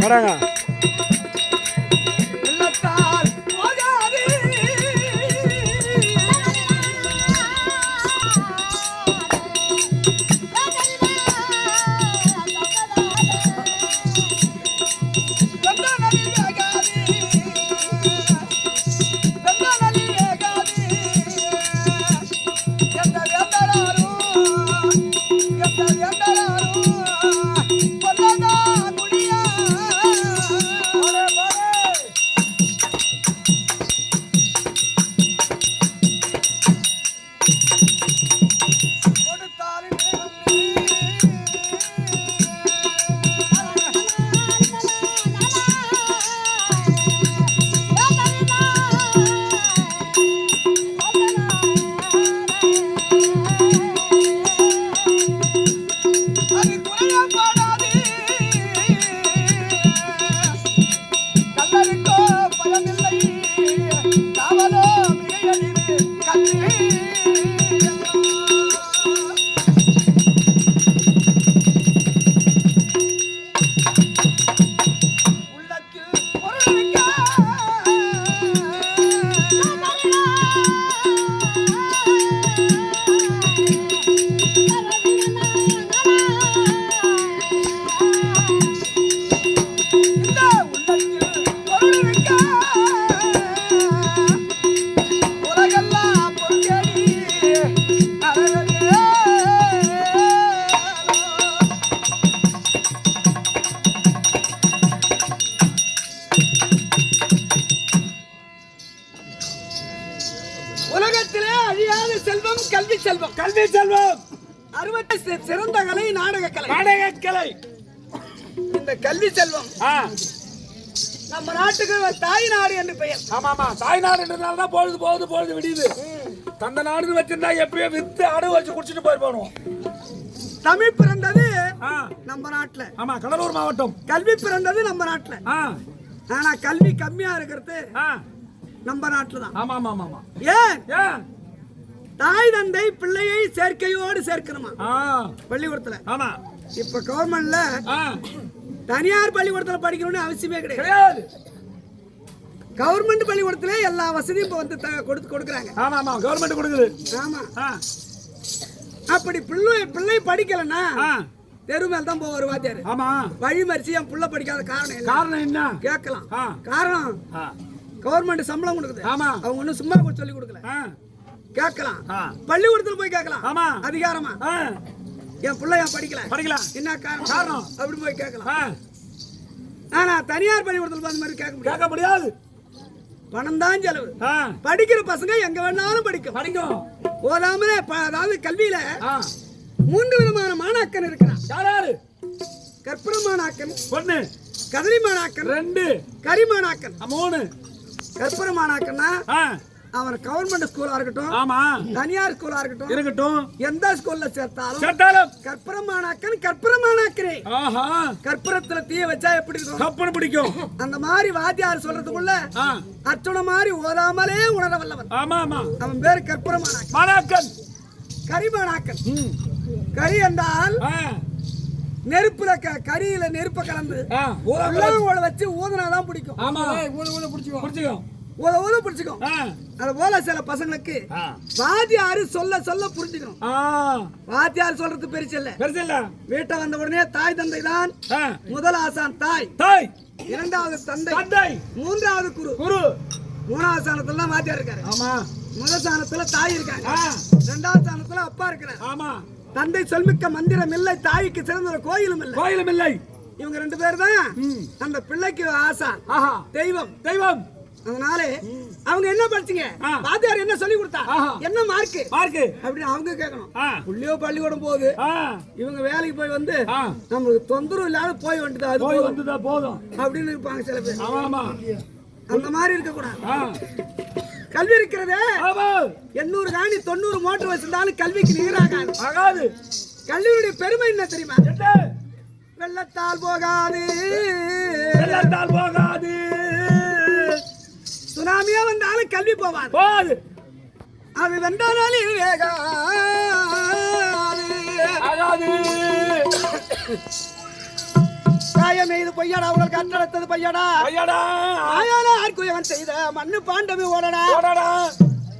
வராங்க. கல்வி செல்வம். நம்ம நாட்டுக்கு தாய் நாடு என்று பெயர். ஆமா ஆமா தாய்நாடு என்றதுனால தான் பொழுது போகுது பொழுது விடியுது. தந்த நாடுன்னு வச்சிருந்தா எப்பயோ வித்து அடவு வச்சு குடிச்சிட்டு போயிருப்பானு. தமிழ் பிறந்தது நம்ம நாட்டுல. ஆமா கடலூர் மாவட்டம். கல்வி பிறந்தது நம்ம நாட்டுல. ஆனா கல்வி கம்மியா இருக்கிறது நம்ம நாட்டுல தான். ஆமா ஆமா ஆமா ஏன்? தாய் தந்தை பிள்ளையை சேர்க்கையோடு சேர்க்கணுமா? ஆ. பள்ளிக்கூடத்துல. ஆமா. இப்ப கவர்மெண்ட்ல தனியார் பள்ளிக்கூடத்துல படிக்கணும்னு அவசியமே கிடையாது. கவர்மெண்ட் பள்ளிக்கூடத்துல எல்லா வசதியும் இப்ப வந்து கொடுத்து கொடுக்குறாங்க. ஆமா ஆமா கவர்மெண்ட் கொடுக்குது. ஆமா. அப்படி பிள்ளை பிள்ளை படிக்கலன்னா தெரு மேல தான் போவார் வாத்தியார். ஆமா. வழி மறிச்சு என் புள்ள படிக்காத காரணம் என்ன? காரணம் என்ன? கேட்கலாம். காரணம் கவர்மெண்ட் சம்பளம் கொடுக்குது. ஆமா. அவங்க ஒன்றும் சும்மா சொல்லி கொடுக்கல. கேட்கலாம். பள்ளிக்கூடத்துல போய் கேட்கலாம். ஆமா. அதிகாரமா? என் பிள்ளை ஏன் படிக்கல? படிக்கலாம் என்ன காரணம்? காரணம். அப்படி போய் கேட்கலாம். ஆனா தனியார் பள்ளிக்கூடத்துல அந்த மாதிரி கேட்க முடியாது. கேட்க முடியாது. பணம் தான் செலவு. படிக்கிற பசங்க எங்க வேணாலும் படிக்கும். படிக்கும். ஓதாமலே ப- அதாவது கல்வியில மூன்று விதமான மாணாக்கன் இருக்கிறான். யார் யாரு? கற்பூர மாணாக்கன் ஒண்ணு கதலி மாணாக்கன் ரெண்டு. கரி மாணாக்கன். ஆ, மூணு. கற்பூர மாணாக்கன்னா அவன் கவர்மெண்ட் ஸ்கூலா இருக்கட்டும் ஆமா. தனியார் ஸ்கூலா இருக்கட்டும் இருக்கட்டும். எந்த ஸ்கூல்ல சேர்த்தாலும் சேர்த்தாலும். கற்பூர மாணாக்கன் கற்பூர மாணாக்கரே ஆஹா. கற்பூரத்துல தீய வச்சா எப்படி இருக்கும்? கப்பன் பிடிக்கும். அந்த மாதிரி வாத்தியார் சொல்றதுக்குள்ள அர்ச்சனை மாதிரி ஓதாமலே உணர வல்லவன். ஆமா ஆமா. அவன் பேரு கற்பூர மாணாக்கன் மாணாக்கன் கரிமாணாக்கன் ம். கரி என்றால் நெருப்புல கரியில நெருப்ப கலந்து வச்சு ஊதுனாதான் பிடிக்கும். ஆமா. பிடிச்சிக்கும் ஊத பிடிச்சிக்கும் அது போல சில பசங்களுக்கு வாத்தியாரு சொல்ல சொல்ல புரிஞ்சுக்கணும். வாத்தியார் சொல்றது பெருசு இல்ல. பெருசு இல்ல. வீட்டை வந்த உடனே தாய் தந்தை தான் முதல் ஆசான் தாய். தாய். இரண்டாவது தந்தை. தந்தை. மூன்றாவது குரு. குரு. மூணாவது வாத்தியார் இருக்காரு. ஆமா. முதல் ஸ்தானத்துல தாய் இருக்காங்க. ஆ. இரண்டாவது ஸ்தானத்துல அப்பா இருக்கிறார். ஆமா. தந்தை சொல்மிக்க மந்திரம் இல்லை தாய்க்கு சிறந்த ஒரு கோயிலும் இல்லை. கோயிலும் இல்லை. இவங்க ரெண்டு பேர் தான். அந்த பிள்ளைக்கு ஆசான். ஆஹா. தெய்வம். தெய்வம். அதனால அவங்க என்ன படிச்சீங்க. வாத்தியார் என்ன சொல்லி கொடுத்தா. என்ன மார்க் மார்க்கு அப்படின்னு அவங்க கேட்கணும். புள்ளியோ பள்ளிக்கூடம் போகுது. இவங்க வேலைக்கு போய் வந்து நம்மளுக்கு தொந்தரவு இல்லாத போய் வந்துட்டு அது போய் போதும். வந்துதா போதும். அப்படின்னு இருப்பாங்க சில பேர். அந்த மாதிரி இருக்க கூடாது கல்வி இருக்கிறதே எண்ணூறு காணி தொண்ணூறு மோட்டர் வச்சிருந்தாலும் கல்விக்கு நீராகாது. ஆகாது. கல்வியுடைய பெருமை என்ன தெரியுமா? வெள்ளத்தால் போகாது. வெள்ளத்தால் போகாது. கல்வி போவாது. போது அது ஆகாது காயம் இது பொய்யாடா உங்கள் கட்டடத்தது பொய்யாடா. ஐயாடா ஆயானா ஆர் குயவன் செய்த மண்ணு பாண்டமே ஓடடா. போடாடா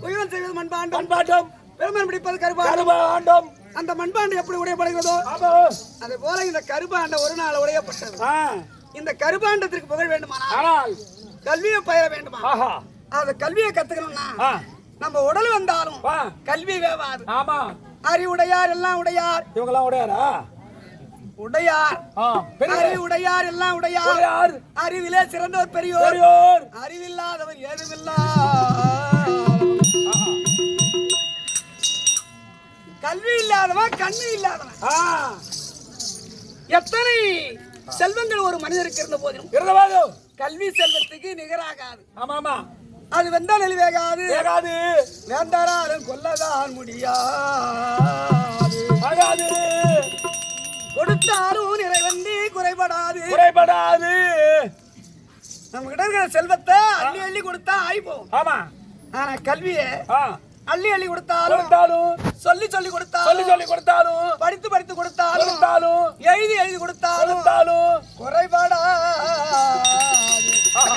குயவன் செய்வது மண்பாண்டம். பண்பாட்டம் பெருமன் பிடிப்பது கருப்பா கருபாண்டம். அந்த மண்பாண்டம் எப்படி உடையப்படுகிறதோ அதே போல இந்த கருப்பாண்டம் ஒரு நாள் உடையப்பட்டது. இந்த கருப்பாண்டத்திற்கு புகழ் வேண்டுமானா கல்வியை பயிர வேண்டுமா? ஆஹா. அந்த கல்வியை கத்துக்கணும்னா நம்ம உடல் வந்தாலும் கல்வி வேவாது. ஆமா. அறிவுடையார் எல்லாம் உடையார். இவங்கெல்லாம் உடையாரா? உடையார். உடையார் எல்லாம் உடையார். அறிவிலே சிறந்தவர் பெரியோர். அறிவில்லாதவர் ஏதுமில்லா. கல்வி இல்லாதவன் கண்ணு இல்லாதவன். எத்தனை செல்வங்கள் ஒரு மனிதருக்கு இருந்த போதிலும் இருந்தவாது கல்வி செல்வத்துக்கு நிகராகாது. ஆமா ஆமா அது வெந்தா நெளிவேகாது கேட்காது வேண்டாரும் கொல்லதான் முடியாது. ஆகாது. கொடுத்தாரும் நிறைவந்தி குறைபடாது. குறைபடாது. நம்ம கிட்ட இருக்கிற செல்வத்தை அள்ளி அள்ளி கொடுத்தா ஆகி போகும் ஆமா. ஆனா கல்வியை ஆ. அள்ளி அள்ளி கொடுத்தாலும் கொடுத்தாலும் சொல்லி சொல்லி சொல்லி கொடுத்தாலும் சொல்லி கொடுத்தாலும் படித்து படித்து கொடுத்தாலும் கொடுத்தாலும் எழுதி எழுதி கொடுத்தாலும் கொடுத்தாலும் குறைபாடாது ஆஹா.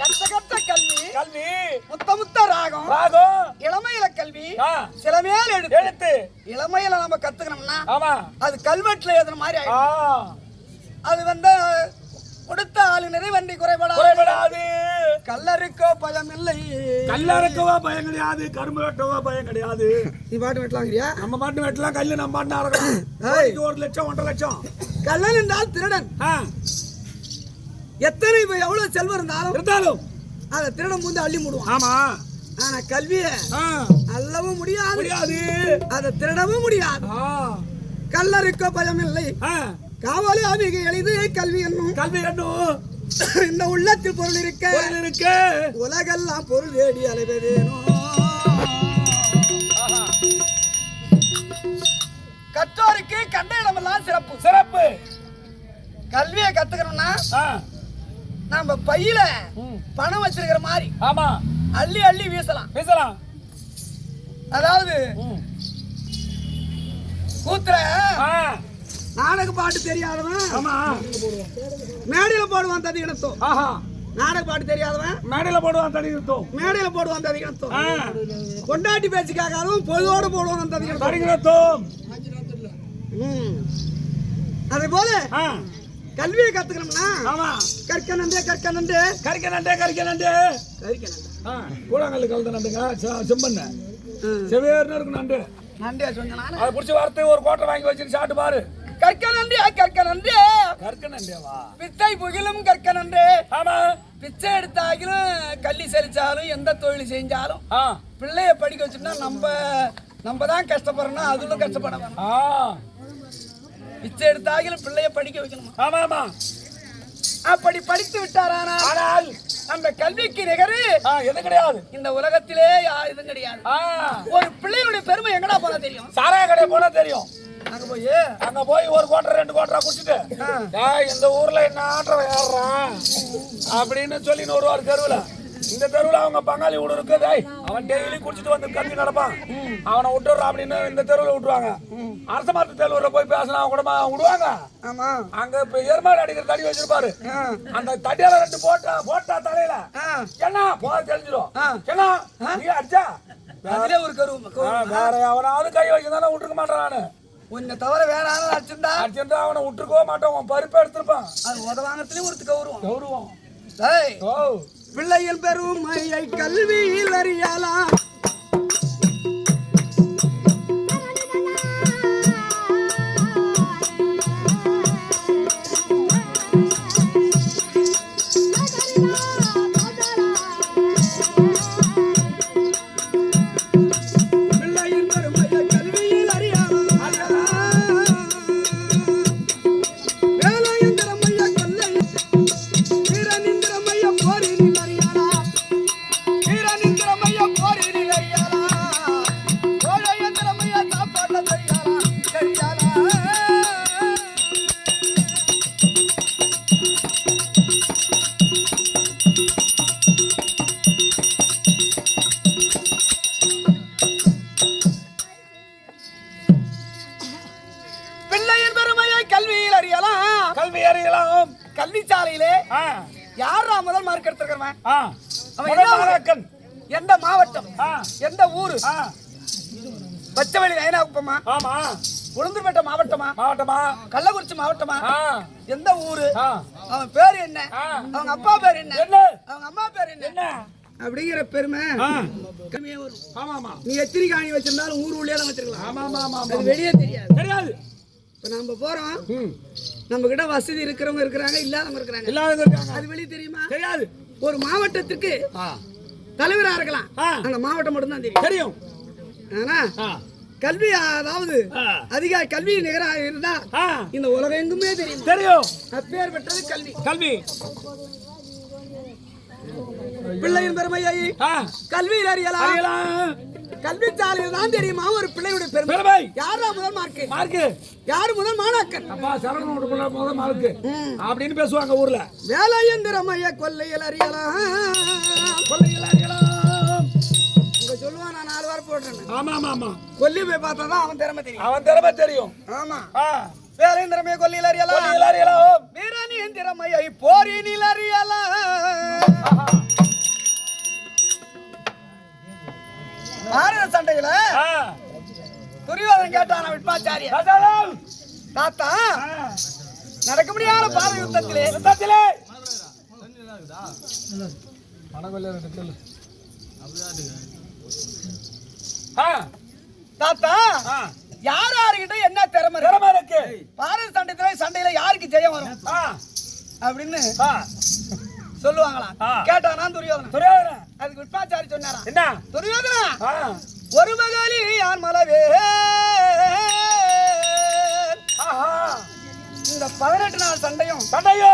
கத்த கத்த கல்வி கல்வி முத்த முத்த ராகம் ராகம் இளமையில கல்வி ஆ. சில மேல் எடுத்து எழுத்து. இளமையில நம்ம கத்துக்கணும்னா ஆமா. அது கல்வெட்டுல எழுதுன மாதிரி அது வந்து கொடுத்த ஆளு நிறைவன்றி குறைபாடாது. குறைபடாது. கல்லறுக்கோ பயம் இல்லை கல்லறுக்கவா பயம் கிடையாது கரும்பு வெட்டவா பயம் கிடையாது. நீ பாட்டு வெட்டலாங்கிறியா? நம்ம மாட்டு வெட்டலாம் கல்லு நம்ம மாட்டு அறக்கலாம் ஒரு லட்சம் ஒன்றரை லட்சம். கள்ளன் என்றால் திருடன். ஆ. எத்தனை இப்ப எவ்வளவு செல்வம் இருந்தாலும் இருந்தாலும். அதை திருடன் வந்து அள்ளி மூடுவான். ஆமா. ஆனா கல்வியை ஆ. அள்ளவும் முடியாது. முடியாது. அதை திருடவும் முடியாது. கல்லறுக்கோ பயம் இல்லை ஆ. காவலி அதிக எளிது கல்வி என்னும். கல்வி கண்ணும் இந்த உள்ளத்தில் பொருள் இருக்க இருக்கு. உலகெல்லாம் பொருள் தேடி அலைவதேனோ. கற்றோருக்கு கண்ட இடமெல்லாம் சிறப்பு. சிறப்பு. கல்வியை கத்துக்கணும்னா நம்ம பையில. பணம் வச்சிருக்கிற மாதிரி ஆமா. அள்ளி அள்ளி வீசலாம். பேசலாம் அதாவது. கூத்துற நாடக பாட்டு தெரியாதவன். ஆமா. மேடையில போடுவான் ததிகணத்தோ ஆஹா. நாடக பாட்டு தெரியாதவன். மேடையில போடுவான் தடி நிறுத்தம் மேடையில போடுவான் ததிகணத்தோ ஆ. கொண்டாட்டி பேச்சு கேட்காதவன் பொதுவோட போடுவான் ததிகணத்தோ தடி நிறுத்தம் அதே போல ஆ. கல்வியை கத்துக்கணும்னா ஆமா. கற்க நன்றே கற்க நன்றே. கறிக்க நண்டே கறிக்க நண்டே கறிக்க நன்றே. ஆ. கூழாங்கல்லு கலந்த நண்டுங்க செ- செம்பண்ண. செவேர்னு இருக்கு நண்டு. நன்றே சொன்னா அதை பிடிச்சி வறுத்து ஒரு கோட்டை வாங்கி வச்சுட்டு சாப்பிட்டு பாரு. கற்க நன்றே கற்க நன்றே கற்க புகிலும் கற்க நன்றே ஆமா. பிச்சை எடுத்தாகிலும் கள்ளி செலிச்சாலும் எந்த தொழில் செஞ்சாலும் ஆ. பிள்ளைய படிக்க வச்சோம்னா நம்ம நம்ம தான் கஷ்டப்படுறோம் அதுவும் கஷ்டப்பட வேணாம் ஆ. பிச்சை எடுத்தாகிலும் பிள்ளைய படிக்க வைக்கணும்? ஆமா ஆமா. அப்படி படித்து விட்டாரானால் ஆனால் அந்த கல்விக்கு நிகரு எது கிடையாது. இந்த உலகத்திலே இதுவும் கிடையாது. ஒரு பிள்ளையினுடைய பெருமை எங்கடா போனா தெரியும்? சாராய கடை போனா தெரியும். அங்க போய் அங்க போய் ஒரு கோட்டை ரெண்டு கோட்டரா குடிச்சிட்டு இந்த ஊர்ல என்ன ஆட்டம் ஏறுறான் அப்படின்னு சொல்லி வருவார் தெருவுல. இந்த தெருவுல அவங்க பங்காளி வீடு இருக்கு டேய் அவன் டெய்லி குடிச்சிட்டு வந்து கத்தி நடப்பான். அவனை விட்டுறா அப்படின்னு இந்த தெருவுல விட்டுருவாங்க. அரச மரத்து தெருவுல போய் பேசினா கூட விடுவாங்க. ஆமா. அங்க இப்ப எருமாடு அடிக்கிற தடி வச்சிருப்பாரு. அந்த தடியால ரெண்டு போட்டா போட்டா தலையில. என்ன? போத தெரிஞ்சிடும். என்ன? நீ அடிச்சா? அதுல ஒரு கருவு வேற எவனாவது கை வச்சிருந்தானே விட்டுருக்க மாட்டேன் நானு. உன்னை தவிர ஆளும் அடிச்சிருந்தா? அடிச்சிருந்தா அவனை விட்டுருக்கவே மாட்டான் உன் பருப்பு எடுத்திருப்பான். அது உதவாங்கத்திலயும் ஒருத்து கௌரவம். கௌரவம். ஓ பிள்ளைகள் பெருமையை கல்வியில் அறியலாம். மாணாக்கன் எந்த மாவட்டம்? எந்த ஊரு? பச்சவெளி நயனாகுப்பமா ஆமா. உளுந்தூர்பேட்டை மாவட்டமா? மாவட்டமா. கள்ளக்குறிச்சி மாவட்டமா? எந்த ஊரு? அவன் பேர் என்ன. அவங்க அப்பா பேர் என்ன? என்ன? அவங்க அம்மா பேர் என்ன? என்ன? அப்படிங்கிற பெருமை கம்மியா வரும். ஆமா ஆமா நீ எத்திரி காணி வச்சிருந்தாலும் ஊர் உள்ளே தான் வச்சிருக்கலாம். ஆமா ஆமா ஆமா அது வெளியே தெரியாது. தெரியாது. இப்ப நம்ம போறோம். நம்ம கிட்ட வசதி இருக்கிறவங்க இருக்கிறாங்க இல்லாதவங்க இருக்கிறாங்க. இல்லாதவங்க இருக்காங்க அது வெளியே தெரியுமா? தெரியாது. ஒரு மாவட்டத்துக்கு தலைவரா இருக்கலாம். அந்த மாவட்டம் மட்டும் தான் தெரியும். தெரியும். ஆனா கல்வி அதாவது. அதிக கல்வி நிகராக இருந்தா இந்த உலகம் எங்குமே தெரியும். தெரியும். அப்பேர் பெற்றது கல்வி. கல்வி. பிள்ளையின் பெருமையை கல்வியில் அறியலாம். அறியலாம் கல்வி சாலையில் தான் தெரியுமா? ஒரு பிள்ளையுடைய பெருமை. யாரா முதல் மார்க்கு மார்க்கு யாரு முதல் மாணாக்கன் அப்பா சரவணன் விட்டு முதல் மார்க்கு அப்படின்னு பேசுவாங்க ஊர்ல. வேலையின் திறமைய கொல்லையில் அறியலாம். கொள்ளைகள் அறியலாம். இங்க சொல்லுவான் நான் நாலு வாரம் போடுறேன் ஆமா ஆமா ஆமா. கொல்லி போய் பார்த்தா தான் அவன் திறமை தெரியும். அவன் திறமை தெரியும். ஆமா. திறமைய கொல்லையில் அறியலாம். அறியலாம். வீரனின் திறமையை போரினில் அறியலாம். ஆஹா. பாரத சண்டையில துரியோதன் கேட்டான் விட்பாச்சாரிய. தாத்தா. நடக்க முடியாத பாரத யுத்தத்திலே. யுத்தத்திலே. ஆ. தாத்தா யார் யாருக்கிட்ட என்ன திறமை? திறமை இருக்கு. பாரத சண்டையில சண்டையில யாருக்கு ஜெயம் வரும்? அப்படின்னு சொல்லுவாங்களாம். கேட்டானா துரியோதனன். துரியோதனன். அதுக்கு விட்பாச்சாரி சொன்னாராம் என்ன? துரியோதனா ஒரு மகளி யார் மலவே? இந்த பதினெட்டு நாள் சண்டையும் சண்டையோ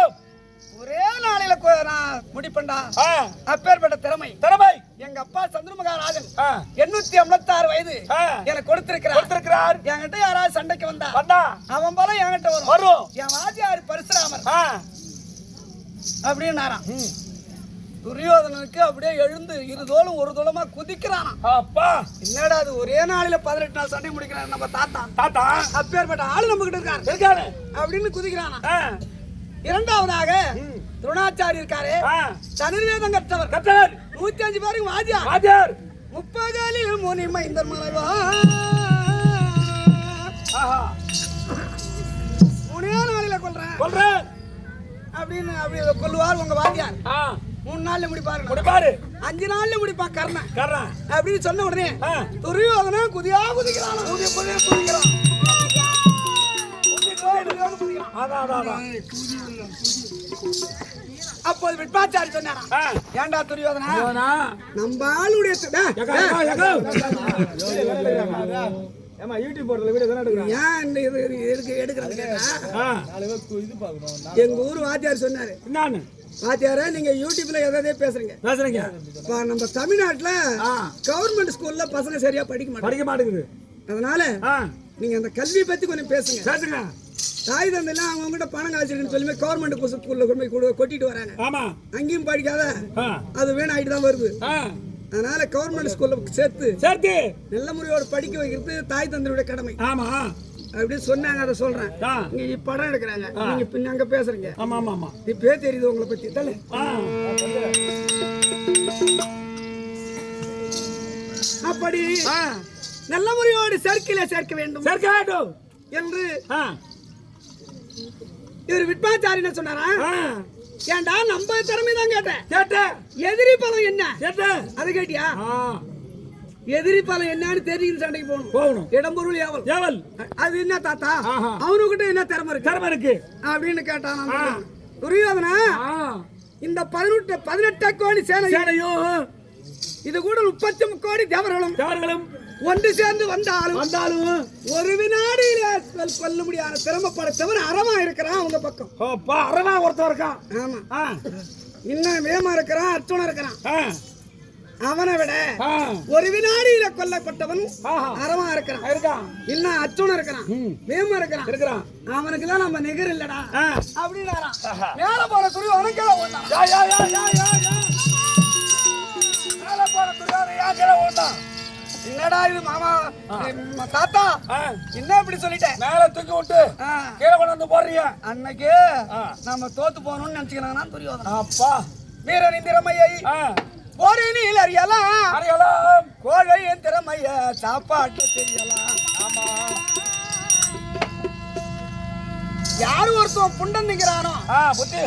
ஒரே நாளையில நான் முடிப்பேன்டா. ஆ. அப்பேற்பட்ட திறமை. திறமை. எங்க அப்பா சந்திரமகாராஜன். எண்ணூத்தி ஐம்பத்தி ஆறு வயது எனக்கு கொடுத்திருக்கிறார். கொடுத்திருக்கிறார். என்கிட்ட யாராவது சண்டைக்கு வந்தா? வந்தா? அவன் பலம் என்கிட்ட வரும். வரும். என் வாத்தியார் பரசுராமர். அப்படின்னாராம். துரியோதனனுக்கு அப்படியே எழுந்து இரு தோளும் ஒரு தோளமா குதிக்கிறானாம். அப்பா. என்னடா அது ஒரே நாளில பதினெட்டு நாள் சண்டை முடிக்கிறான் நம்ம தாத்தா. தாத்தா. அப்பேற்பட்ட ஆளு நம்ம கிட்ட இருக்காரு. இருக்கானே அப்படின்னு குதிக்கிறானா இரண்டாவதாக. துரோணாச்சாரி இருக்காரு. தனிர்வேதம் கற்றவர். கத்தர் நூத்தி அஞ்சு பேருக்கு வாத்தியா ராஜர் முப்பகலில் முனி மைந்தர் மலைவா ஆஹா. மூணே நாளில கொல்றேன். சொல்றேன் அப்படின்னு அப்படி கொல்லுவார் உங்க வாத்தியார். மூணு நாள்ல முடிப்பாரு முடிப்பாரு. அஞ்சு நாள்ல முடிப்பான் கர்ணன். கர்றேன் அப்படின்னு சொன்ன உடனே துரியோதனா குதியா குதிக்கிறான். குதிய குதிய குதிக்கிறான். அப்போது விட்பாச்சாரி சொன்னாராம் ஆ. ஏன்டா துரியோதனா? நம்ம ஆளுடைய எகா. ஏன் இந்த இது எதுக்கு எடுக்கிறது கேட்டா? ஆ, எங்க ஊர் வாத்தியார் சொன்னாரு. என்னான்னு? வாத்தியாரே நீங்க யூடியூப்ல எதாவது பேசுறீங்க. பேசுறீங்க? இப்ப நம்ம தமிழ்நாட்டுல ஆ. கவர்மெண்ட் ஸ்கூல்ல பசங்க சரியா படிக்க மாட்டாங்க படிக்க மாட்டேங்குது. அதனால நீங்க அந்த கல்வி பத்தி கொஞ்சம் பேசுங்க. பேசுங்க. தாய் தந்தைலாம் அவங்க கிட்ட பணம் காய்ச்சிருக்குன்னு சொல்லி கவர்மெண்ட் ஸ்கூல்ல கொண்டு போய் கொடு- கொட்டிட்டு வராங்க. ஆமா. அங்கேயும் படிக்காத. அது வேணாயிட்டு தான் வருது. அதனால கவர்மெண்ட் ஸ்கூல்ல சேர்த்து சேர்த்து. நல்ல முறையோட படிக்க வைக்கிறது தாய் தந்தையுடைய கடமை. ஆமா. அப்படின்னு சொன்னாங்க அதை சொல்றேன். நீங்க படம் எடுக்கிறாங்க. நீங்க பின்ன அங்க பேசுறீங்க. ஆமா ஆமா ஆமா. இப்பே தெரியுது உங்களை பத்தி. ஆ. அப்படி நல்ல முறையோடு சேர்க்கையில சேர்க்க வேண்டும் சேர்க்க வேண்டும். என்று இவர் விட்பாச்சாரி என்ன சொன்னாரா ஏன்டா நம்ம திறமை தான் கேட்டேன். கேட்டேன் எதிரி பலம் என்ன? கேட்டேன் அது கேட்டியா? எதிரி பலம் என்னன்னு தெரிஞ்சு சண்டைக்கு போகணும். போகணும். இடம்பொருள் ஏவல். ஏவல். அது என்ன தாத்தா. அவனுக்கிட்ட என்ன திறமை இருக்கு? திறமை இருக்கு. அப்படின்னு கேட்டான். துரியோதனா இந்த பதினெட்டு பதினெட்டு கோடி சேனை சேனையும் இது கூட முப்பத்தி கோடி தேவர்களும். தேவர்களும். ஒன்று சேர்ந்து வந்தாலும் வந்தாலும் ஒரு வினாடியில கொல்ல முடியாத திறமை படைத்தவன் அறமா இருக்கிறான் அவங்க பக்கம். அப்பா அரணா ஒருத்தன் இருக்கான். ஆமா. இன்னும் வேமா இருக்கிறான் அர்ச்சுனம் இருக்கிறான். அவனை விட ஒரு வினாடியில கொல்லப்பட்டவன் அறமா இருக்கிறான். இருக்கான். இன்னும் அர்ச்சுனம் இருக்கிறான். வேமா இருக்கிறான். இருக்கிறான். அவனுக்கு தான் நம்ம நிகர் இல்லடா. ஆஹா. மேல போற துணி உனக்கே யா மேல போற யான் கீழே ஓட்டான்? என்னடா இது மாமா? தாத்தா என்ன இப்படி சொல்லிட்டேன் மேல தூக்கி விட்டு கீழே கொண்டு வந்து போடுறீங்க அன்னைக்கு. நம்ம தோத்து போகணும்னு நினைச்சுக்கிறாங்கன்னா துரியோதனா அப்பா. வீரனின் திறமையை போரினில் அறியலாம். அறியலாம். கோழையின் திறமைய சாப்பாட்டு தெரியலாம். ஆமா. யாரு ஒருத்தன் புண்டம் நிக்கிறானோ புத்தி.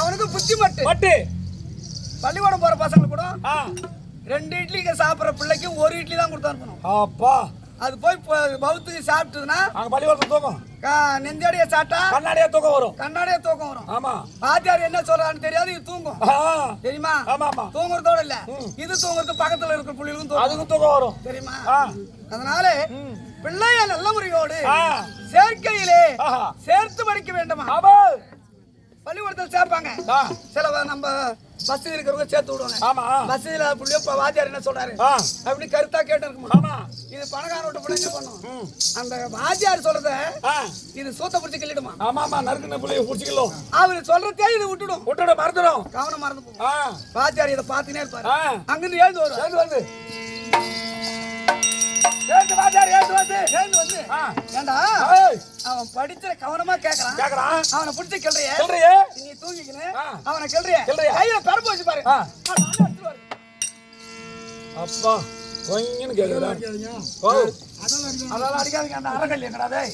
அவனுக்கு புத்தி மட்டு. பள்ளிக்கூடம் போற பசங்க கூட ஆ. ரெண்டு இட்லிக்கு சாப்பிடுற பிள்ளைக்கு ஒரு இட்லி தான் கொடுத்து அனுப்பணும். அப்பா. அது போய் பௌத்துக்கு சாப்பிட்டதுன்னா அங்க பள்ளிக்கூடத்துல தூக்கம். நெஞ்சடிய சாப்பிட்டா கண்ணாடியா தூக்கம் வரும். கண்ணாடியே தூக்கம் வரும். ஆமா. வாத்தியார் என்ன சொல்றான்னு தெரியாது இது தூங்கும். தெரியுமா? ஆமா ஆமா. தூங்குறதோட இல்ல. இது தூங்குறது பக்கத்துல இருக்கிற புள்ளிகளுக்கும் தூங்கும் அதுக்கும் தூக்கம் வரும். தெரியுமா? அதனால. பிள்ளைய நல்ல முறையோடு சேர்க்கையிலே சேர்த்து படிக்க வேண்டுமா? பள்ளிக்கூடத்தில் சேர்ப்பாங்க. சில நம்ம பஸ் இருக்கிறவங்க சேர்த்து விடுவாங்க. ஆமா. பஸ்ஸில் புள்ளியோ இப்போ வாத்தியார் என்ன சொல்றாரு அப்படி கருத்தா கேட்டு இருக்க முடியும் ஆமா. இது பணக்கார விட்டு பிள்ளை என்ன பண்ணும்? அந்த வாத்தியார் சொல்றத இது சூத்த பிடிச்சி கிள்ளிடுமா? ஆமா ஆமா நறுக்குன பிள்ளைய பிடிச்சிக்கலாம் அவர் சொல்றதே இது விட்டுடும். விட்டுட மறந்துடும். கவனம் மறந்து போகும் வாத்தியார் இதை பார்த்துனே இருப்பாரு. அங்கிருந்து எழுந்து வருவார். சேர்ந்து வந்து. வாத்தியார் ஏந்து வந்து. எழுந்து வந்து. ஆ. ஏண்டா? ஏய். அவன் படிச்ச கவனமா கேட்கறான் கேக்குறான். அவனை பிடிச்சி கிள்றிய. நீ தூங்கிக்கின்னு ஆ. அவனை கிள்றிய. கிள்றிய. கையில பெரம்பு வச்சு பாரு. அப்பா கொஞ்சம் கேக்குதா? ஓ. அதெல்லாம் அடிக்காதீங்க அந்த அறக்கல் எங்கடா? டேய்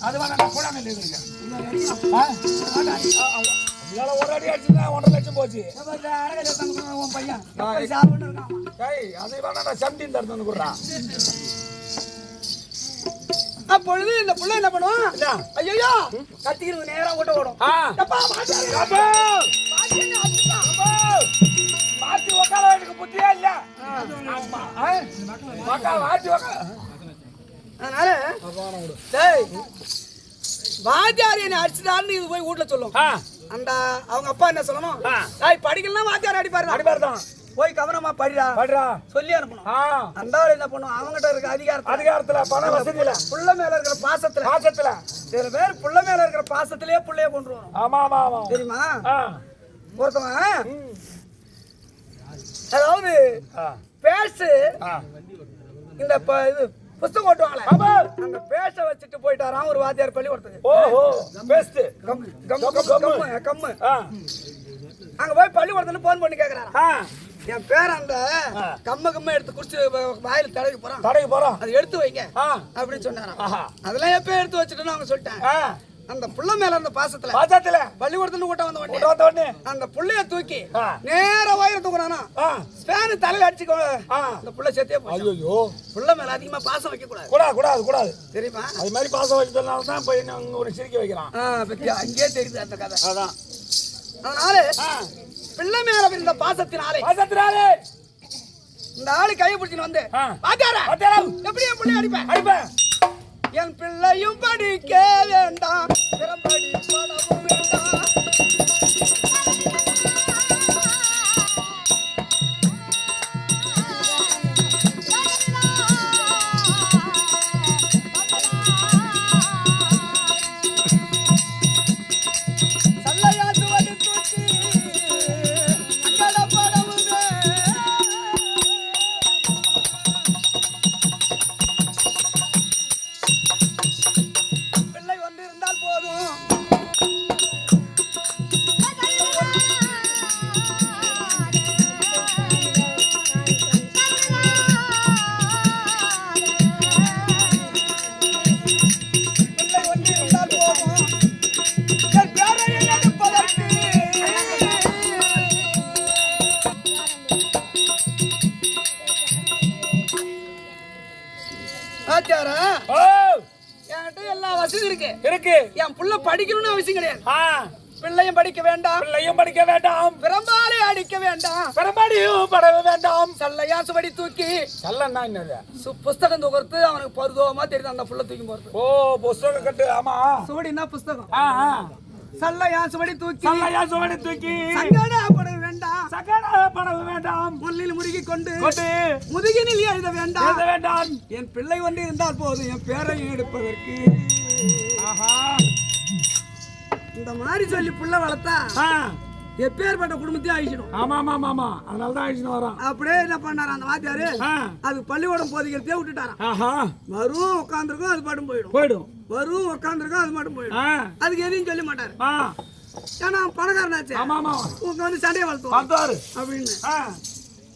அது? வேணா நான் கூடாங்கல் இருக்கேன் ஆ இதனால ஒரு அடி அடிச்சுனா ஒன்றரை லட்சம் போச்சு. பையன். அதை வேணா நான் வந்து கொடுறான் அப்பொழுது இந்த புள்ள என்ன பண்ணுவான்? ஐயோ கத்திக்கிறது நேரா ஓட்ட ஓடும். மாத்தி உட்கார எனக்கு புத்தியே இல்ல. மாத்தி உட்கார அதனால வாத்தியார் என்னை அடிச்சுட்டான்னு இது போய் வீட்டுல சொல்லும். அந்த அவங்க அப்பா என்ன சொல்லணும்? படிக்கலாம் வாத்தியார் அடிப்பாரு அடிபார் தான் போய் கவனமா படிடா. படுறா சொல்லி அனுப்பணும். அந்த என்ன பண்ணும்? அவங்ககிட்ட இருக்க அதிகாரத்தை அதிகாரத்துல பண வசதியில. புள்ள மேல இருக்கிற பாசத்துல. பாசத்துல. சில பேர் புள்ள மேல இருக்கிற பாசத்திலேயே புள்ளைய கொண்டு வரும் ஆமா ஆமா ஆமா தெரியுமா ஒருத்தவன். அதாவது பேசு. இந்த இது புஸ்தகம் ஓட்டுவாங்களே அந்த பேச வச்சுட்டு போயிட்டாராம் ஒரு வாத்தியார் பள்ளிக்கூடத்துக்கு. ஓஹோ best come come come come. Come ஆ. அங்க போய் பள்ளிக்கூடத்துல போன் பண்ணி கேக்குறாராம். ஆ. என் பேர் அந்த ஆ. கம்ம கம்ம எடுத்து குடிச்சு வாயில தடவி போறான். கடைக்கு போறோம் அதை எடுத்து வைங்க அப்படின்னு சொன்னாராம். அதெல்லாம் எப்ப எடுத்து வச்சுட்டேன்னு அவங்க சொல்லிட்டாங்க. அந்த புள்ள மேல அந்த பாசத்துல பாசத்துல. பள்ளிக்கூடத்துல கூட்டம் வந்த உடனே வந்த உடனே அந்த புள்ளைய தூக்கி. நேரா வயிறு தூக்குறானா ஸ்பேனு தலையில அடிச்சுக்கோ. ஆ. அந்த புள்ள செத்தே போச்சு. ஐயோ புள்ள மேல அதிகமா பாசம் வைக்க கூடாது. கூடாது கூடாது கூடாது. தெரியுமா? அது மாதிரி பாசம் வச்சதுனால தான் போய் அங்க ஒரு சிரிக்க வைக்கிறான். அங்கேயே தெரியுது அந்த கதை. அதான். அதனால பிள்ளை மேல இருந்த பாசத்தினாலே. பாசத்தினாலே. இந்த ஆளு கையை பிடிச்சின்னு வந்து வாத்தியாரா. எப்படி என் பிள்ளை அடிப்பேன்? அடிப்பேன். என் பிள்ளையும் படிக்க வேண்டாம். சல்லன்னா என்னது? சு- புஸ்தகம் தூக்குறது அவனுக்கு பருதோமா தெரியுது அந்த புள்ள தூக்கி போறது. ஓ புஸ்தகம் கட்டு ஆமா. சுவடினா புஸ்தகம். ஆ சல்லையா சுவடி தூக்கி. சல்லையா சுவடி தூக்கி. சங்கடப்பட வேண்டாம். சகட படவே வேண்டாம். முள்ளில் முருகி கொண்டு கொண்டு முதுகினில் எழுத வேண்டாம். எழுத வேண்டாம். என் பிள்ளை ஒன்று இருந்தால் போதும் என் பேரை எடுப்பதற்கு. ஆஹா. இந்த மாதிரி சொல்லி புள்ள வளர்த்தா ஆ. எப்பேற்பட்ட குடும்பத்தையும் அழிச்சிடும். ஆமா ஆமா ஆமா ஆமா. அதனால தான் அழிச்சுன்னு வரோம் அப்படியே என்ன பண்ணாரு அந்த வாத்தியாரு. அது பள்ளிக்கூடம் போதிக்கிறதே விட்டுட்டாராம். வரும் உட்காந்துருக்கும் அது பாட்டும் போயிடும். போயிடும். வரும் உட்காந்துருக்கும் அது மட்டும் போயிடும். அதுக்கு எதையும் சொல்ல மாட்டாரு. ஏன்னா பணக்காரனாச்சே. ஆமா ஆமா உங்க வந்து சண்டையை பார்த்தாரு அப்படின்னு.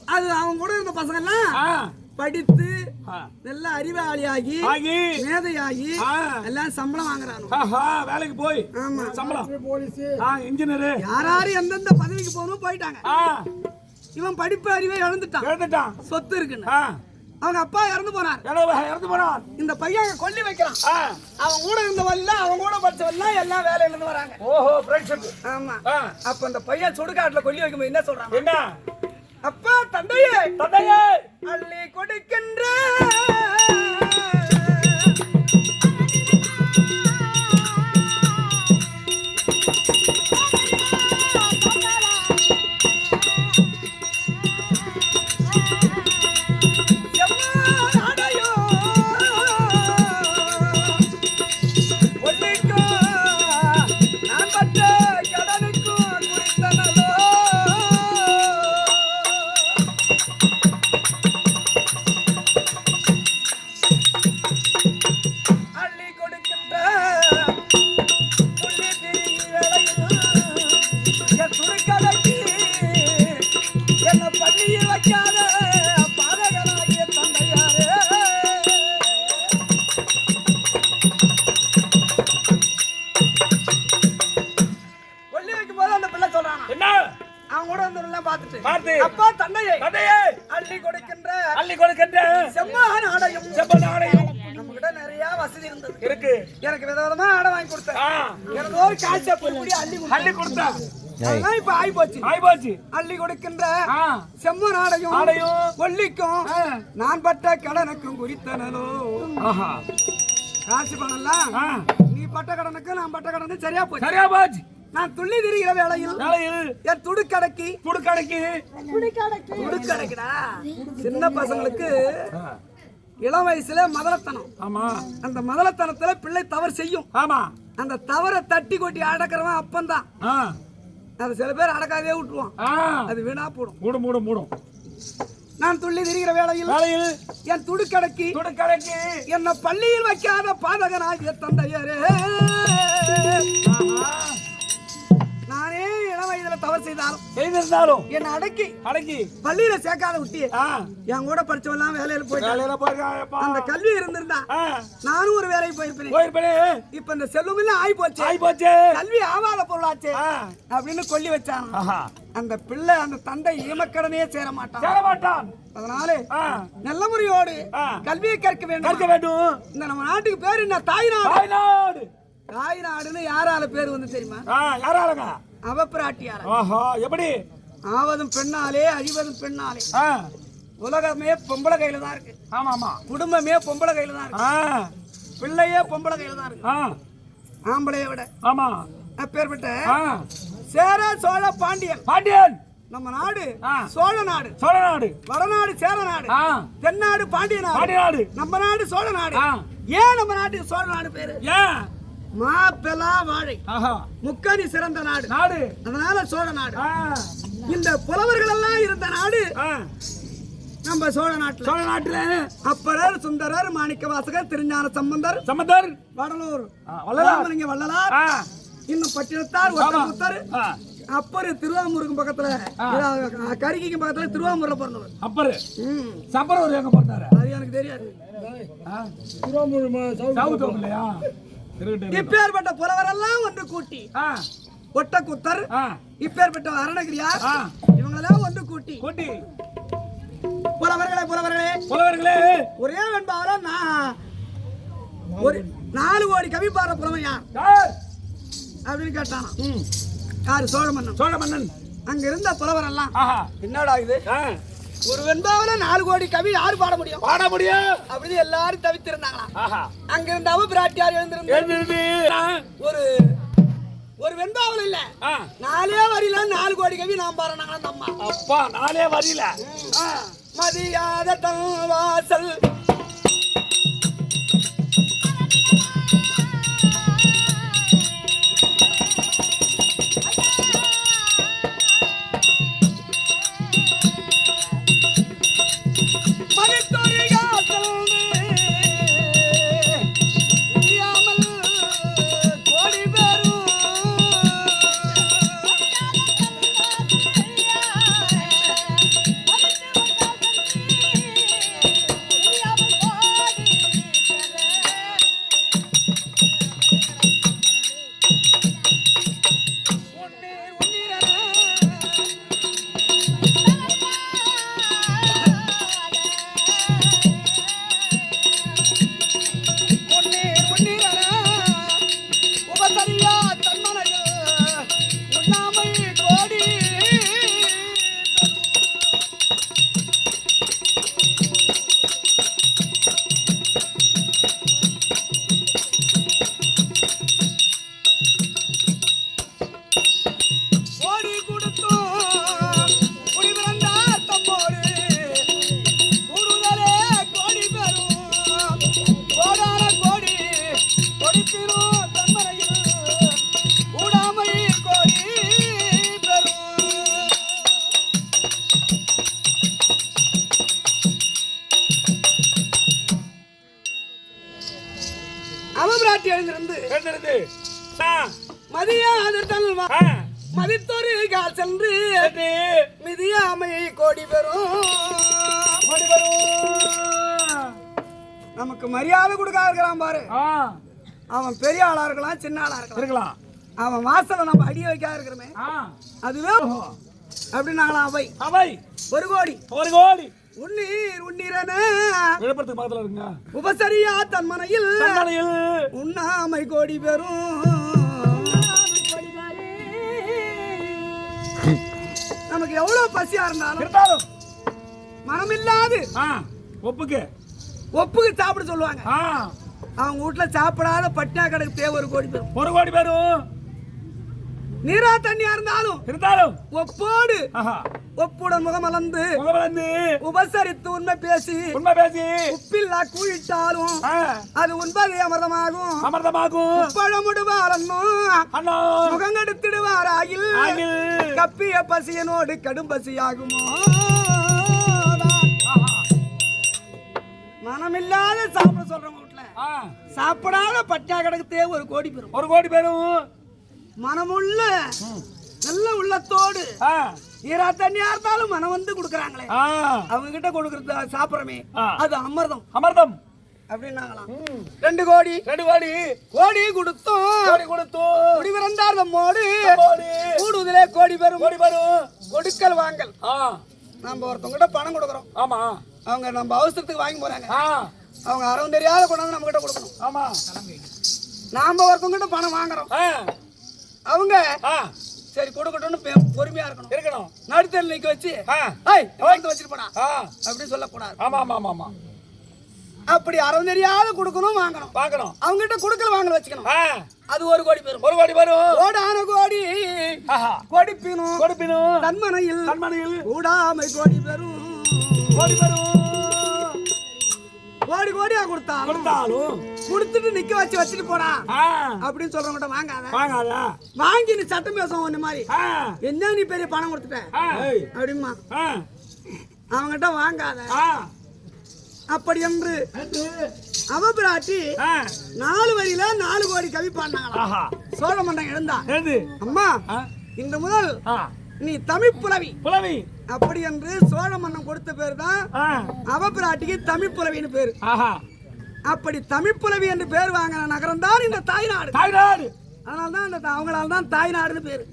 அது அவங்க கூட இருந்த பசங்க எல்லாம் ஆ. படித்து. நல்ல அறிவாளியாகி ஆகி மேதையாகி ஆ. எல்லாம் சம்பளம் வாங்குறானு? ஆஹா வேலைக்கு போய் ஆமா. சம்பளம். ஆ இன்ஜினியரு யாராரு எந்தெந்த பதவிக்கு போகணும் போயிட்டாங்க. ஆ. இவன் படிப்பு அறிவை இழந்துட்டான். எழுந்துட்டான் சொத்து இருக்குன்னு. ஆ. அவங்க அப்பா இறந்து போனார். இறந்து இறந்து போனான் இந்த பையன் கொல்லி வைக்கிறான். அவன் கூட இருந்தவல்ல அவன் கூட படிச்சவெல்லாம் எல்லாம் வேலையில இருந்து வராங்க. ஓஹோ ஃப்ரெண்ட்ஷிப் ஆமா. அப்ப அந்த பையன் சுடுகாட்டுல கொல்லி வைக்கும்போது என்ன சொல்றான்? என்ன? அப்பா தந்தையே தந்தையே அள்ளி கொடுக்கின்ற அதெல்லாம் இப்ப ஆகி போச்சு ஆய் போச்சு அள்ளி கொடுக்கின்ற ஆ. செம்மன் ஆடையும் கொல்லிக்கும். நான் பட்ட கடனுக்கும் குறித்தனலோ ஆஹா. காசு பணம்லாம் நீ பட்ட கடனுக்கு நான் பட்ட கடனுக்கு சரியா போச்சு. சரியா போச்சு. நான் துள்ளி திரிகிற வேளையில் வேலையில் என் துடுக்கடைக்கு குடுக்கடைக்கு துடுக்கடைக்குடா. சின்ன பசங்களுக்கு இளம் வயசுல மதலத்தனம் ஆமா. அந்த மதலத்தனத்துல பிள்ளை தவறு செய்யும். ஆமா. அந்த தவறை தட்டி கொட்டி அடக்கிறவன் அப்பந்தான். அது சில பேர் அடக்காதே விட்டுருவான். ஆ. அது வீணா போடும். மூடும் மூடும் மூடும். நான் துள்ளி திரிகிற வேளையில் வேலையில் என் துடுக்கடைக்கு குடுக்கடைக்கு என்ன பள்ளியில் வைக்காத பாதகனாகிய தந்தையரே. இளம் வயதுல தவறு செய்தாலும் செய்திருந்தாலும் என்னை அடக்கி அடக்கி பள்ளியில சேர்க்காத விட்டி என் கூட படிச்சவெல்லாம் வேலையில போயிருக்காப்பா அந்த கல்வி இருந்திருந்தா நானும் ஒரு வேலைக்கு போயிருப்பேன். போயிருப்பே இப்ப இந்த செல்வமெல்லாம் ஆகி போச்சு ஆய் போச்சு கல்வி ஆவாத பொருளாச்சே அப்படின்னு கொல்லி வச்சான் ஆஹா. அந்த பிள்ளை அந்த தந்தை ஈமக்கடனே சேர மாட்டான் சேர மாட்டான் அதனால நல்ல முறையோடு. கல்வியை கற்க வேண்டும். கற்க வேண்டும். இந்த நம்ம நாட்டுக்கு பேர் என்ன? தாய்நாடு. தாய்நாடு. தாய்நாடுன்னு யாரால பேர் வந்து தெரியுமா? யாராலங்க? அவப்பிராட்டியார ஆஹா எப்படி? ஆவதும் பெண்ணாலே அழிவதும் பெண்ணாலே. உலகமே பொம்பளை கையில தான் இருக்கு. ஆமா ஆமா குடும்பமே பொம்பளை கையில தான் இருக்கு. பிள்ளையே பொம்பளை கையில தான் இருக்கு. ஆ. ஆம்பளைய விட. ஆமா. அப்பேற்பட்ட சேர சோழ பாண்டியன். பாண்டியன்! நம்ம நாடு. சோழ நாடு. சோழ நாடு. வடநாடு சேர நாடு. தென்னாடு பாண்டிய நாடு. பாண்டிய நாடு. நம்ம நாடு சோழ நாடு. ஏன் நம்ம நாட்டுக்கு சோழ நாடு பேரு? ஏன்? மாப்பெலா வாழை. ஆஹா. முக்கணி சிறந்த நாடு. நாடு. அதனால சோழ நாடு. இந்த புலவர்கள் எல்லாம் இருந்த நாடு நம்ம சோழ நாட்டுல. சோழ நாட்டுல. அப்பரர் சுந்தரர் மாணிக்க வாசகர் திருஞான சம்பந்தர் சம்பந்தர். வடலூர் ஆ, வள்ளலார். இன்னும் பட்டினத்தார் ஒட்டமுத்தர் அப்பர் திருவாமூருக்கு பக்கத்துல. கரிகைக்கு பக்கத்துல திருவாமூர்ல பிறந்தவர். அப்பரு. ம், சப்பரவர் எங்க போட்டாரு அது எனக்கு தெரியாது. இருக்கட்டும் இப்பேற்பட்ட புலவர் எல்லாம் ஒன்று கூட்டி. ஒட்டக்குத்தர் இப்பேற்பட்ட அருணகிரியார் இவங்களெல்லாம் ஒன்று கூட்டி. கூட்டி. புலவர்களே புலவர்களே. புலவர்களே. ஒரே வெண்பாவில நான் ஒரு நாலு கோடி கவி பாடுற புலவன் யார்? அப்படின்னு கேட்டானா யாரு? சோழ மன்னன் சோழ மன்னன் அங்க இருந்த புலவர் எல்லாம் ஆஹா. என்னடா இது? ஒரு வெண்பாவில நாலு கோடி கவி யாரு பாட முடியும்? பாட முடியும். அப்படின்னு எல்லாரும் தவித்திருந்தாங்களாம் ஆஹா. அங்க இருந்த அவ பிராட்டியார் எழுந்திருந்து. ஒரு ஒரு வெண்பாவில் இல்ல. நாலே வரியில நாலு கோடி கவி நான் பாடுறாங்க அந்த அம்மா அப்பா நானே வரல ஆ. மதியாத தன் வாசல் இருக்கிறான் பாரு. அவன் பெரிய ஆளா இருக்கலாம் சின்ன ஆளா இருக்கலாம். இருக்கலாம். அவன் வாசல நம்ம அடிய வைக்காத இருக்கிறோமே. அதுவே அப்படின்னாங்களாம் அவை. அவை. ஒரு கோடி. ஒரு கோடி. உன்னீர் உன்னீரன விழுப்புரத்துக்கு பக்கத்துல இருக்குங்க. உபசரியா தன் மனையில் தன்மனையில். உண்ணாமை கோடி பெறும். நமக்கு எவ்வளவு பசியா இருந்தாலும் இருந்தாலும். மனமில்லாது. ஒப்புக்கு. ஒப்புக்கு சாப்பிட சொல்லுவாங்க. அவங்க வீட்டுல சாப்பிடாத பட்டினா கடைக்கு தேவை ஒரு கோடி பேரும் ஒரு கோடி பேரும் நீரா தண்ணியா இருந்தாலும் இருந்தாலும். ஒப்போடு ஒப்புடன் முகமலர்ந்து முகமலர்ந்து. உபசரித்து உண்மை பேசி உண்மை பேசி. உப்பில்லா கூழிட்டாலும் அது உண்பதை அமிர்தமாகும். அமிர்தமாகும். பழமுடுவாரன்னும் அண்ணா. முகங்கெடுத்திடுவாராயில் ஆகில். கப்பிய பசியனோடு கடும் பசியாகுமோ? மனமில்லாத சாப்பிட சொல்றவங்க சாப்பிடாத பட்டியா கிடக்கு ஒரு கோடி பெறும் ஒரு கோடி பேரும். மனமுள்ள நல்ல உள்ளத்தோடு ஈரா தண்ணியா இருந்தாலும் மனம் வந்து கொடுக்குறாங்களே. அவங்க கிட்ட கொடுக்கறது சாப்பிடுறமே. அது அமிர்தம். அமிர்தம். அப்படின்னாங்களாம். ரெண்டு கோடி. ரெண்டு கோடி. கோடி கொடுத்தோம். கோடி கொடுத்து குடிபிறந்தார் நம்மோடு. கோடி. கூடுதலே கோடி பெறும் கோடி பேரும். கொடுக்கல் வாங்கல். நம்ம ஒருத்தவங்க பணம் கொடுக்குறோம். ஆமா. அவங்க நம்ம அவசரத்துக்கு வாங்கி போறாங்க. அவங்க அறவும் தெரியாத கொண்டாந்து நம்ம கிட்ட கொடுக்கணும்? ஆமா. நாம ஒருத்தவங்க பணம் வாங்குறோம். அவங்க சரி கொடுக்கட்டும்னு பொறுமையா இருக்கணும். இருக்கணும். நடுத்தல் நிக்க வச்சு வாங்கி ஆ, அப்படின்னு சொல்லக்கூடாது. ஆமா ஆமா ஆமா ஆமா. அப்படி அறவும் தெரியாத கொடுக்கணும்? வாங்கணும். பார்க்கணும் அவங்க கிட்ட கொடுக்கல் வாங்கல வச்சுக்கணும். அது ஒரு கோடி பெறும் ஒரு கோடி பேரும் கோடான கோடி. கொடுப்பினும் கொடுப்பினும் தன்மனையில் கண்மணியில் கூடாமை கோடி பெறும். கோடி பேரும் கோடி கோடியா கொடுத்தாலும் கொடுத்தாலும் கொடுத்துட்டு நிக்க வச்சு வச்சுட்டு போடா. அப்படின்னு சொல்றவங்க வாங்காத. வாங்காதா. வாங்கி நீ சட்டம் பேசுவோம் ஒண்ணு மாதிரி என்ன நீ பெரிய பணம் கொடுத்துட்ட? அப்படிமா ஆ, அவங்ககிட்ட வாங்காத. அப்படி என்று அவபிராட்டி நாலு வரியில நாலு கோடி கவி பாடினாங்களாம். ஆஹா, சோழ எழுந்தா. ஏது அம்மா இன்று முதல் நீ தமிழ் புலவி. புலவி. அப்படி என்று சோழ மன்னன் கொடுத்த பேர் தான் அவபிராட்டிக்கு தமிழ் புலவின்னு பேரு. அப்படி தமிழ் புலவி என்று பேர் வாங்கின நகரம் தான் இந்த தாய்நாடு. தாய்நாடு. அதனால தான் அந்த அவங்களால தான் தாய்நாடுன்னு பேரு.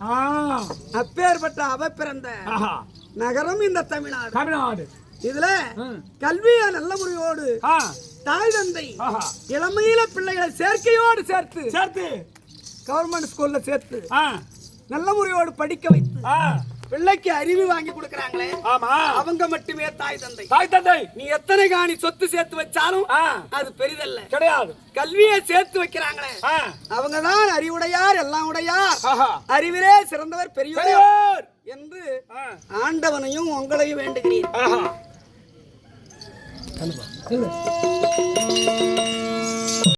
அப்பேற்பட்ட அவ பிறந்த நகரம் இந்த தமிழ்நாடு. தமிழ்நாடு. இதுல. கல்விய நல்ல முறையோடு தாய் தந்தை இளமையில பிள்ளைகளை சேர்க்கையோடு சேர்த்து சேர்த்து. கவர்மெண்ட் ஸ்கூல்ல சேர்த்து நல்ல முறையோடு படிக்க வைத்து பிள்ளைக்கு அறிவு வாங்கி கொடுக்கறாங்களே ஆமா. அவங்க மட்டுமே தாய் தந்தை. தாய் தந்தை. நீ எத்தனை காணி சொத்து சேர்த்து வச்சாலும் அது பெரிதல்ல. கிடையாது. கல்வியை சேர்த்து வைக்கிறாங்களே. அவங்க தான் அறிவுடையார் எல்லாம் உடையார். அறிவிலே சிறந்தவர் பெரியவர் என்று ஆண்டவனையும் உங்களையும் வேண்டுகிறேன். ஆஹா.